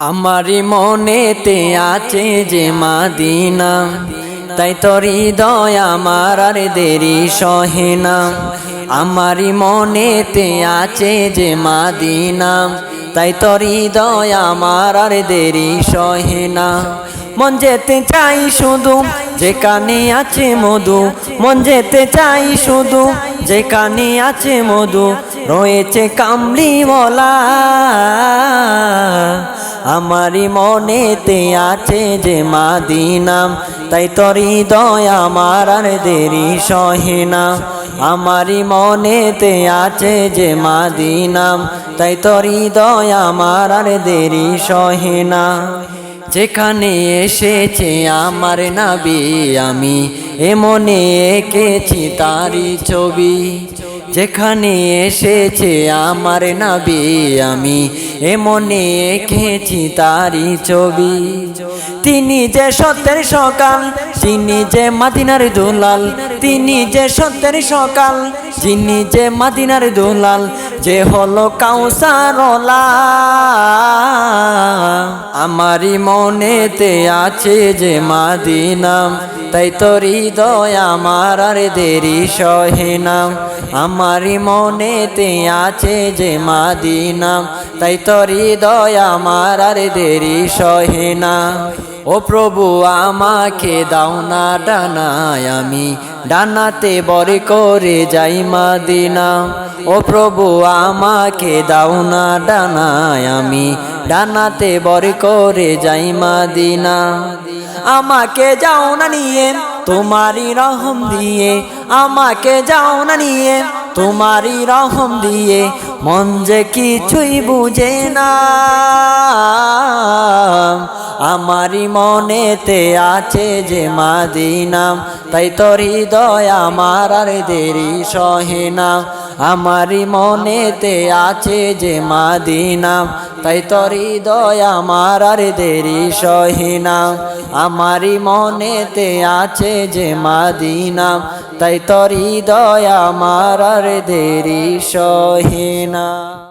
আমারি মনেতে আছে যে মাদিনা, তাই তরি হৃদয় আমার আর দেরি সহে না। আমারি মনেতে আছে যে মাদিনা, তাই তরি হৃদয় আমার আর দেরি সহে না। মন যেতে চাই শুধু যেখানে আছে মধু, মন যেতে চাই শুধু যেখানে আছে মধু, রয়েছে কামলিওয়ালা। আমারি মনেতে আছে যে মাদিনাম, তাই তোর হৃদয় আমার আর দেরি সহে না। আমারি মনেতে আছে যে মাদিনাম, তাই তোর হৃদয় আমার আর দেরি সহে না। যেখানে এসেছে আমার নাবি আমি, এমনে এঁকেছি তারি ছবি। যেখানে এসেছে আমার নাবি, আমি এমনে এঁকেছি তারি ছবি। তিনি যে সত্যের সকাল, তিনি যে মাদিনার দুলাল, তিনি যে সত্যের সকাল, যিনি যে মাদিনার দুলাল, যে হলো কাউসারলা আমারি মনেতে আছে যে মাদিনাম তাই তোর হৃদয় আমার আর দেরি সহে নাম আমারি মনেতে আছে যে মাদিনাম তাই তোর হৃদয় আমার আর দেরি সহে না। ও প্রভু, আমাকে দাও না ডানায়। আমি ডানাতে বরে করে যাই মাদিনা। ও প্রভু, আমাকে দাও না ডানায়। আমি ডানাতে বরে করে যাই মাদিনা। আমাকে যাও না নিয়ে তোমারই রহম দিয়ে। আমাকে যাও না নিয়ে তোমারই রহম দিয়ে। মন যে কিছুই বুঝে না। আমারই মনেতে আছে যে মাদিনাম তাই তোর হৃদয় আমার আর দেরি সহে না। আমারই মনেতে আছে যে মাদিনা, তাই তরি দয়া আমার আর দেরি সহিনা। আমারি মনেতে আছে যে মাদিনা, তাই তরি দয়া আমার আর দেরি সহে না